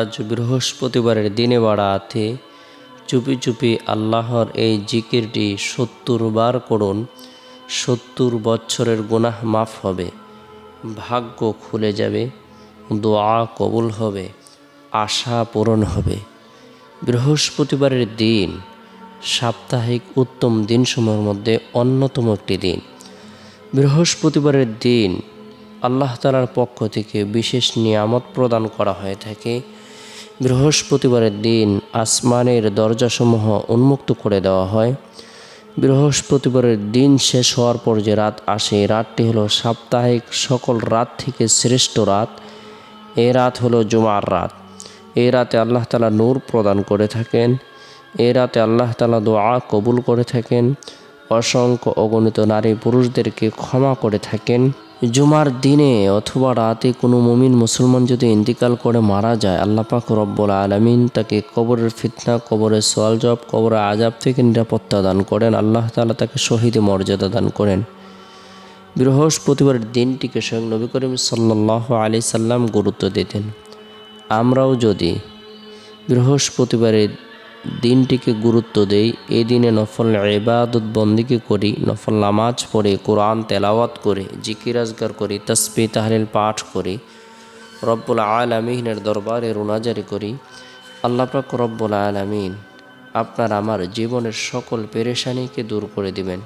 আজ বৃহস্পতিবারের দিনে বাড়াতে চুপি চুপি আল্লাহর এই জিকিরটি সত্তর বার করুন, সত্তর বছরের গুনাহ মাফ হবে, ভাগ্য খুলে যাবে, দোয়া কবুল হবে, আশা পূরণ হবে। বৃহস্পতিবারের দিন সাপ্তাহিক উত্তম দিনসমূহের মধ্যে অন্যতম একটি দিন। বৃহস্পতিবারের দিন আল্লাহ তালার পক্ষ থেকে বিশেষ নিয়ামত প্রদান করা হয়ে থাকে। বৃহস্পতিবারের দিন আসমানের দরজাসমূহ উন্মুক্ত করে দেওয়া হয়। বৃহস্পতিবারের দিন শেষ হওয়ার পর যে রাত আসে রাতটি হলো সাপ্তাহিক সকল রাত থেকে শ্রেষ্ঠ রাত। এ রাত হলো জুমার রাত। এ রাতে আল্লাহ তালা নূর প্রদান করে থাকেন। এ রাতে আল্লাহ তালা দোয়া কবুল করে থাকেন। অসংখ্য অগণিত নারী পুরুষদেরকে ক্ষমা করে থাকেন। জুমার দিনে অথবা রাতে কোনো মুমিন মুসলমান যদি ইন্তিকাল করে মারা যায়, আল্লাহ পাক রব্বুল আলমিন তাকে কবরের ফিতনা, কবরের সোয়াল জব কবরের আজাব থেকে নিরাপত্তা দান করেন। আল্লাহ তালা তাকে শহীদ মর্যাদা দান করেন। বৃহস্পতিবারের দিনটিকে স্বয়ং নবী করিম সাল্লাহ আলি সাল্লাম গুরুত্ব দিতেন। আমরাও যদি বৃহস্পতিবারের দিনটিকে গুরুত্ব দেই এই দিনে নফল ইবাদত বন্দিকে করি, নফল নামাজ পড়ে, কোরআন তেলাওয়াত করে, জিকির আজগার করি তসবি তাহলিল পাঠ করি, রব্বুল আলমিনের দরবারে রুনাজারি করি। আল্লাহ পাক রব্বুল আলমিন আপনার আমার জীবনের সকল পেরেশানিকে দূর করে দিবেন,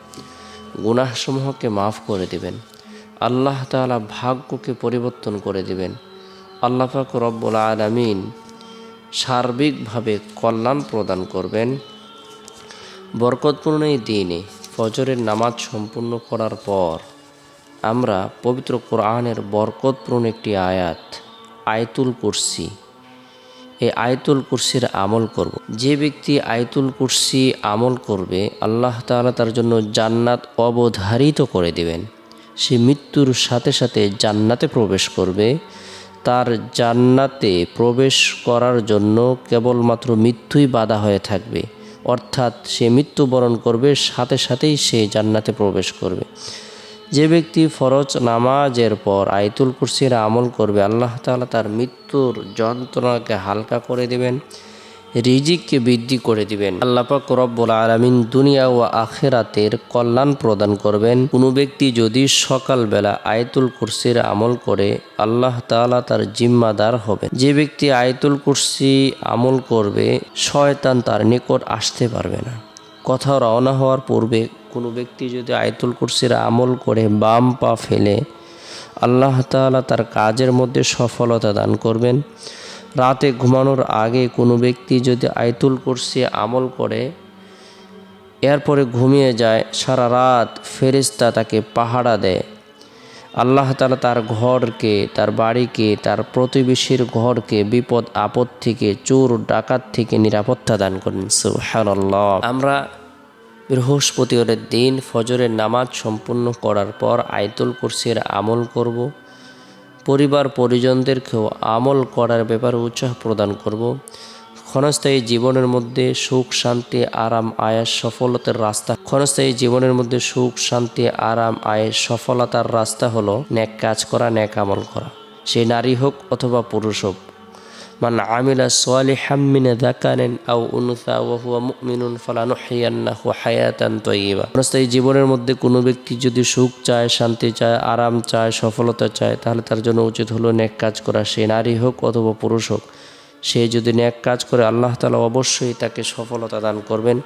গুনাহসমূহকে মাফ করে দিবেন, আল্লাহ তাআলা ভাগ্যকে পরিবর্তন করে দিবেন। আল্লাহ পাক রব্বুল আলমিন সার্বিকভাবে কল্যাণ প্রদান করবেন। বরকতপূর্ণ এই দিনে ফজরের নামাজ সম্পূর্ণ করার পর আমরা পবিত্র কোরআনের বরকতপূর্ণ একটি আয়াত, আয়তুল কুরসি। এই আয়তুল কুরসির আমল করব। যে ব্যক্তি আয়তুল কুরসি আমল করবে, আল্লাহ তাআলা তার জন্য জান্নাত অবধারিত করে দেবেন। সে মৃত্যুর সাথে সাথে জান্নাতে প্রবেশ করবে। তার জান্নাতে প্রবেশ করার জন্য কেবলমাত্র মৃত্যুই বাধা হয়ে থাকবে। অর্থাৎ সে মৃত্যুবরণ করবে, সাথে সাথেই সে জান্নাতে প্রবেশ করবে। যে ব্যক্তি ফরজ নামাজের পর আয়তুল কুরসির আমল করবে, আল্লাহ তালা তার মৃত্যুর যন্ত্রণাকে হালকা করে দেবেন। রিজিককে বৃদ্ধি করে দিবেন। আল্লাহ পাক রব্বুল আলামিন দুনিয়া ও আখেরাতের কল্যাণ প্রদান করবেন। কোনো ব্যক্তি যদি সকালবেলা আয়তুল কুরসির আমল করে, আল্লাহ তাআলা তার জিম্মাদার হবে যে ব্যক্তি আয়তুল কুরসি আমল করবে, শয়তান তার নিকট আসতে পারবে না। কথা রওনা হওয়ার পূর্বে কোনো ব্যক্তি যদি আয়তুল কুরসির আমল করে বাম পা ফেলে, আল্লাহ তাআলা তার কাজের মধ্যে সফলতা দান করবেন। রাতে ঘুমানোর আগে কোনো ব্যক্তি যদি আয়তুল কুরসি আমল করে, এরপরে ঘুমিয়ে যায়, সারা রাত ফেরিস্তা তাকে পাহারা দেয়। আল্লাহ তালা তার ঘরকে, তার বাড়িকে, তার প্রতিবেশীর ঘরকে বিপদ, আপদ থেকে, চোর, ডাকাত থেকে নিরাপত্তা দান করেন। সুবহানাল্লাহ। আমরা বৃহস্পতিবারের দিন ফজরের নামাজ সম্পূর্ণ করার পর আয়তুল কুরসির আমল করব। পরিবার পরিজনদেরকেও আমল করার ব্যাপারে উৎসাহ প্রদান করব। ক্ষণস্থায়ী জীবনের মধ্যে সুখ, শান্তি, আরাম, আয়ের সফলতার রাস্তা। ক্ষণস্থায়ী জীবনের মধ্যে সুখ, শান্তি, আরাম, আয়ের সফলতার রাস্তা হলো ন্যাক কাজ করা ন্যাক আমল করা। সে নারী হোক অথবা পুরুষ হোক মান আমিলা সালিহাম মিন যাকারিন আও উনসা ওয়া হুয়া মুমিনুন ফালানুহইয়ান্নাহু হায়াতান তাইয়্যিবা ক্ষণস্থায়ী জীবনের মধ্যে কোনো ব্যক্তি যদি সুখ চায়, শান্তি চায়, আরাম চায়, সফলতা চায়, তাহলে তার জন্য উচিত হলো নেক কাজ করা। সে নারী হোক অথবা পুরুষ হোক, সে যদি ন্যাক কাজ করে, আল্লাহ তালা অবশ্যই তাকে সফলতা দান করবেন।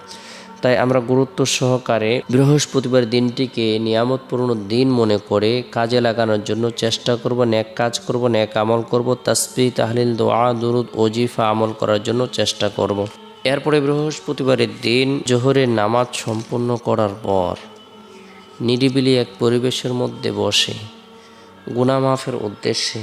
তাই আমরা গুরুত্ব সহকারে বৃহস্পতিবার দিনটিকে নিয়ামতপূর্ণ দিন মনে করে কাজে লাগানোর জন্য চেষ্টা করব ন্যাক কাজ করব ন্যাক আমল করব তাসবি তাহলিল, দোয়া, দুরুদ, ওজিফা আমল করার জন্য চেষ্টা করব। এরপরে বৃহস্পতিবারের দিন জোহরের নামাজ সম্পূর্ণ করার পর নিরিবিলি এক পরিবেশের মধ্যে বসে গুনামাফের উদ্দেশ্যে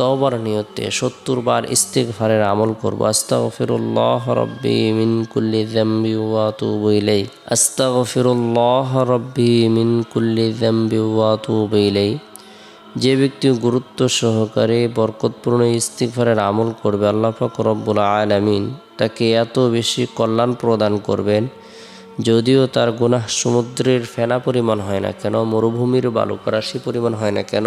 তওবার নিয়তে সত্তর বার ইস্তেগফারের আমল করব। আস্তাগফিরুল্লাহ রব্বি মিন কুল্লি যামবি ওয়া আতুবু ইলাই আস্তাগফিরুল্লাহ রব্বি মিন কুল্লি যামবি ওয়া আতুবু ইলাই যে ব্যক্তি গুরুত্ব সহকারে বরকতপূর্ণ ইস্তিগফারের আমল করবে, আল্লাহ পাক রব্বুল আলামিন তাকে এত বেশি কল্যাণ প্রদান করবেন, যদিও তার গুনাহ সমুদ্রের ফেনা পরিমাণ হয় না কেন, মরুভূমির বালুকা রাশি পরিমাণ হয় না কেন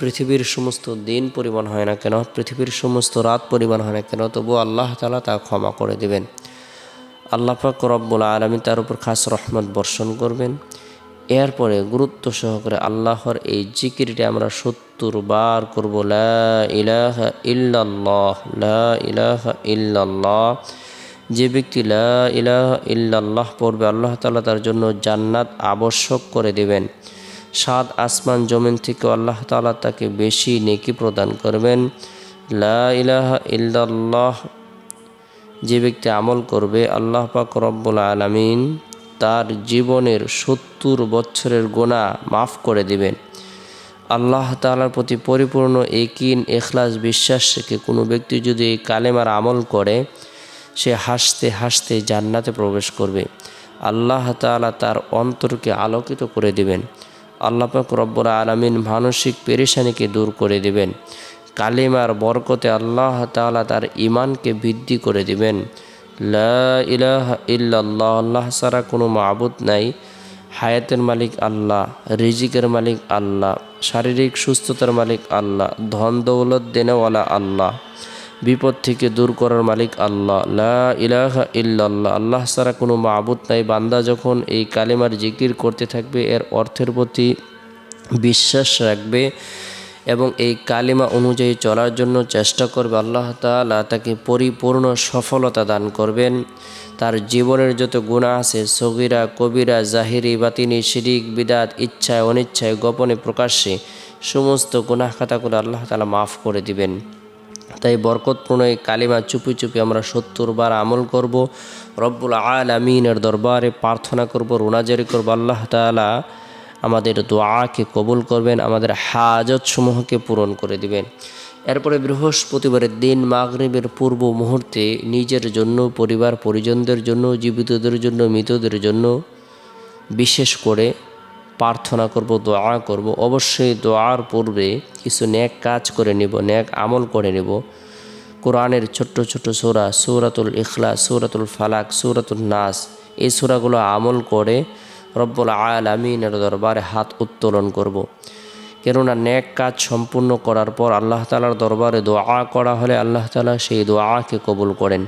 পৃথিবীর সমস্ত দিন পরিমাণ হয় না কেন? পৃথিবীর সমস্ত রাত পরিমাণ হয় না কেন? তবু আল্লাহ তালা তা ক্ষমা করে দেবেন। আল্লাহ পাক রব্বুল আলমী তার উপর খাস রহমত বর্ষণ করবেন। এরপরে গুরুত্ব সহকারে আল্লাহর এই জিকিরটি আমরা সত্তর বার করব। লা ইলাহা ইল্লাল্লাহ, লা ইলাহা যে ব্যক্তি লা ইলাহা ইল্লাল্লাহ পড়বে, আল্লাহ তালা তার জন্য জান্নাত আবশ্যক করে দেবেন। সাত আসমান জমিন থেকে আল্লাহ তাআলা তাকে বেশি নেকি প্রদান করবেন। লা ইলাহা যে ব্যক্তি আমল করবে আল্লাহ পাক রব্বুল আলামিন তার জীবনের সত্তর বছরের গোনা মাফ করে দিবেন। আল্লাহ তাআলার প্রতি পরিপূর্ণ একিন এখলাস বিশ্বাস রেখে কোনো ব্যক্তি যদি এই কালেমার আমল করে, সে হাসতে হাসতে জান্নাতে প্রবেশ করবে। আল্লাহ তাআলা তার অন্তরকে আলোকিত করে দিবেন। আল্লাহ পাক রব্বুল আলামিন মানসিক পেরেশানিকে দূর করে দিবেন। কালিমার বরকতে আল্লাহ তাআলা তার ইমানকে বৃদ্ধি করে দিবেন। ইলাহা ইল্লাল্লাহ, আল্লাহ ছাড়া কোনো মাবুদ নাই। হায়াতের মালিক আল্লাহ, রিজিকের মালিক আল্লাহ, শারীরিক সুস্থতার মালিক আল্লাহ ধন দৌলত দেনেওয়ালা আল্লাহ। বিপদ থেকে দূর করার মালিক আল্লাহ। লা ইলাহা ইল্লাল্লাহ। আল্লাহ ছাড়া কোনো মাবুদ নাই। বান্দা যখন এই কালিমার জিকির করতে থাকবে, এর অর্থের প্রতি বিশ্বাস রাখবে এবং এই কালিমা অনুযায়ী চলার জন্য চেষ্টা করবে, আল্লাহ তাআলা তাকে পরিপূর্ণ সফলতা দান করবেন। তার জীবনের যত গুণা আছে, সগিরা, কবিরা, জাহিরি, বাতিনি, শিরিক, বিদাত, ইচ্ছায়, অনিচ্ছায়, গোপনে প্রকাশ্যে সমস্ত গুনাহ খাতাগুলো আল্লাহ তালা মাফ করে দিবেন। তাই বরকতপূর্ণ এই কালিমা চুপি চুপি আমরা সত্তর বার আমল করব। রব্বুল আলামিনের দরবারে প্রার্থনা করব রোনাজারি করব। আল্লাহ তাআলা আমাদের দোয়াকে কবুল করবেন, আমাদের হাজত সমূহকে পূরণ করে দিবেন। এরপরে বৃহস্পতিবারের দিন মাগরিবের পূর্ব মুহূর্তে নিজের জন্য, পরিবার, পরিজনদের জন্য, জীবিতদের জন্য, মৃতদের জন্য বিশেষ করে প্রার্থনা করব, দোয়া করব। অবশ্যই দোয়ার পূর্বে কিছু ন্যাক কাজ করে নিব ন্যাক আমল করে নেব। কোরআনের ছোট্ট ছোট্ট সূরা, সূরাতুল ইখলাস, সূরাতুল ফালাক সূরাতুল নাস, এই সূরাগুলো আমল করে রব্বুল আলামিনের দরবারে হাত উত্তোলন করব। কেননা ন্যাক কাজ সম্পূর্ণ করার পর আল্লাহ তালার দরবারে দোয়া করা হলে আল্লাহ তালা সেই দোয়াকে কবুল করেন।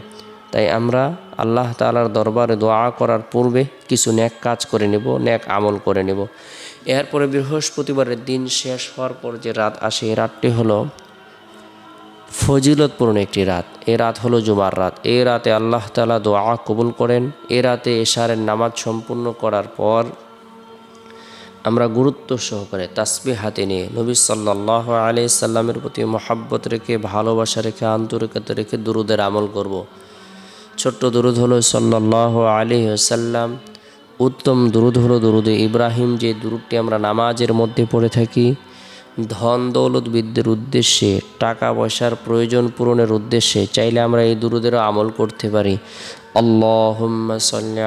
তাই আমরা আল্লাহ তালার দরবারে দোয়া করার পূর্বে কিছু ন্যাক কাজ করে নেব ন্যাক আমল করে নেব। এরপরে বৃহস্পতিবারের দিন শেষ হওয়ার পর যে রাত আসে, এই রাতটি হলো ফজিলতপূর্ণ একটি রাত। এ রাত হলো জুমার রাত। এই রাতে আল্লাহ তালা দোয়া কবুল করেন। এ রাতে এশারের নামাজ সম্পূর্ণ করার পর আমরা গুরুত্ব সহকারে তাসবি হাতে নিয়ে নবী সাল্লাহ আলি সাল্লামের প্রতি মহাব্বত রেখে, ভালোবাসা রেখে, আন্তরিকতা রেখে দুরুদের আমল করব। ছোট্ট দুরুদ হলো সাল্লাহ আলী সাল্লাম উত্তম দুরুদ হলো দুরুদে ইব্রাহিম, যে দুরুদটি আমরা নামাজের মধ্যে পড়ে থাকি। ধন দৌলত বৃদ্ধির উদ্দেশ্যে, টাকা পয়সার প্রয়োজন পূরণের উদ্দেশ্যে চাইলে আমরা এই দুরুদেরও আমল করতে পারি। আল্লাহুম্মা সাল্লি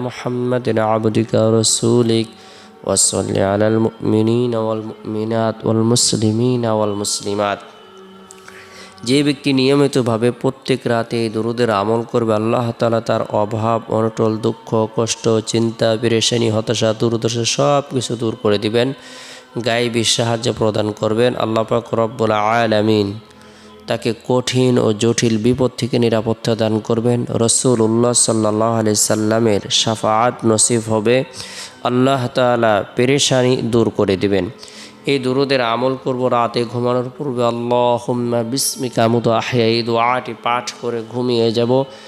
মুহাম্মাদিন আবদিকা ওয়া রাসূলিক ওয়া সাল্লি আলাল মুমিনিনা ওয়াল মুমিনাত ওয়াল মুসলিমিনা যে ব্যক্তি নিয়মিতভাবে প্রত্যেক রাতে দরুদের আমল করবে, আল্লাহ তালা তার অভাব, অনটল দুঃখ, কষ্ট, চিন্তা বিরেশানি হতাশা, দুর্দশা সব কিছু দূর করে দিবেন। গায়েবী সাহায্য প্রদান করবেন। আল্লাহ পাক রব্বুল আলামিন তাকে কঠিন ও জটিল বিপদ থেকে নিরাপত্তা দান করবেন। রসুল উল্লাহ সাল্লাহ আলি সাল্লামের সাফাত নসিব হবে। আল্লাহ তালা পেরেশানি দূর করে দিবেন। এই দুরুদের আমল করব রাতে ঘুমানোর পূর্বে। আল্লাহ বিস্মিকা মতো আহিয়া এই দোয়াটি পাঠ করে ঘুমিয়ে যাব।